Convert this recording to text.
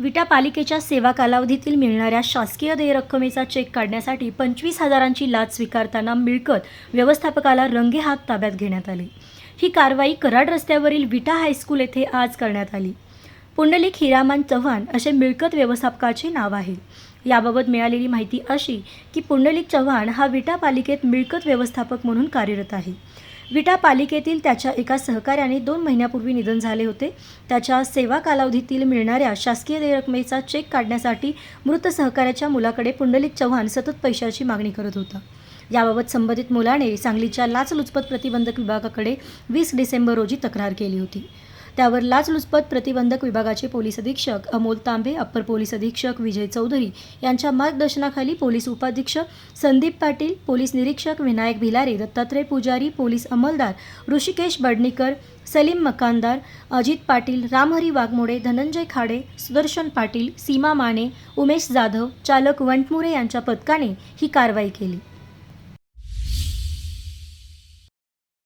विटा पालिकेच्या सेवा कालावधीतील मिळणाऱ्या शासकीय देय रक्कमेचा चेक काढण्यासाठी पंचवीस हजारांची लाच स्वीकारताना मिळकत व्यवस्थापकाला रंगेहात ताब्यात घेण्यात आली. ही कारवाई कराड रस्त्यावरील विटा हायस्कूल येथे आज करण्यात आली. पुंडलिक हिरामान चव्हाण असे मिळकत व्यवस्थापकाचे नाव आहे. याबाबत मिळालेली माहिती अशी की पुंडलिक चव्हाण हा विटा पालिकेत मिळकत व्यवस्थापक म्हणून कार्यरत आहे. विटा पालिकेतील त्याच्या एका सहकार्याने दोन महिन्यापूर्वी निधन झाले होते. त्याच्या सेवा कालावधीतील मिळणाऱ्या शासकीय देय रकमेचा चेक काढण्यासाठी मृत सहकार्याच्या मुलाकडे पुंडलिक चव्हाण सतत पैशाची मागणी करत होता. याबाबत संबंधित मुलाने सांगलीच्या लाचलुचपत प्रतिबंधक विभागाकडे वीस डिसेंबर रोजी तक्रार केली होती. त्यावर लाचलुचपत प्रतिबंधक विभागाचे पोलीस अधीक्षक अमोल तांबे अप्पर पोलीस अधीक्षक विजय चौधरी यांच्या मार्गदर्शनाखाली पोलीस उपाधीक्षक संदीप पाटील पोलीस निरीक्षक विनायक भिलारे दत्तात्रय पुजारी पोलीस अंमलदार ऋषिकेश बडणीकर सलीम मकानदार अजित पाटील रामहरी वाघमोडे धनंजय खाडे सुदर्शन पाटील सीमा माने उमेश जाधव चालक वंटमुरे यांच्या पथकाने ही कारवाई केली.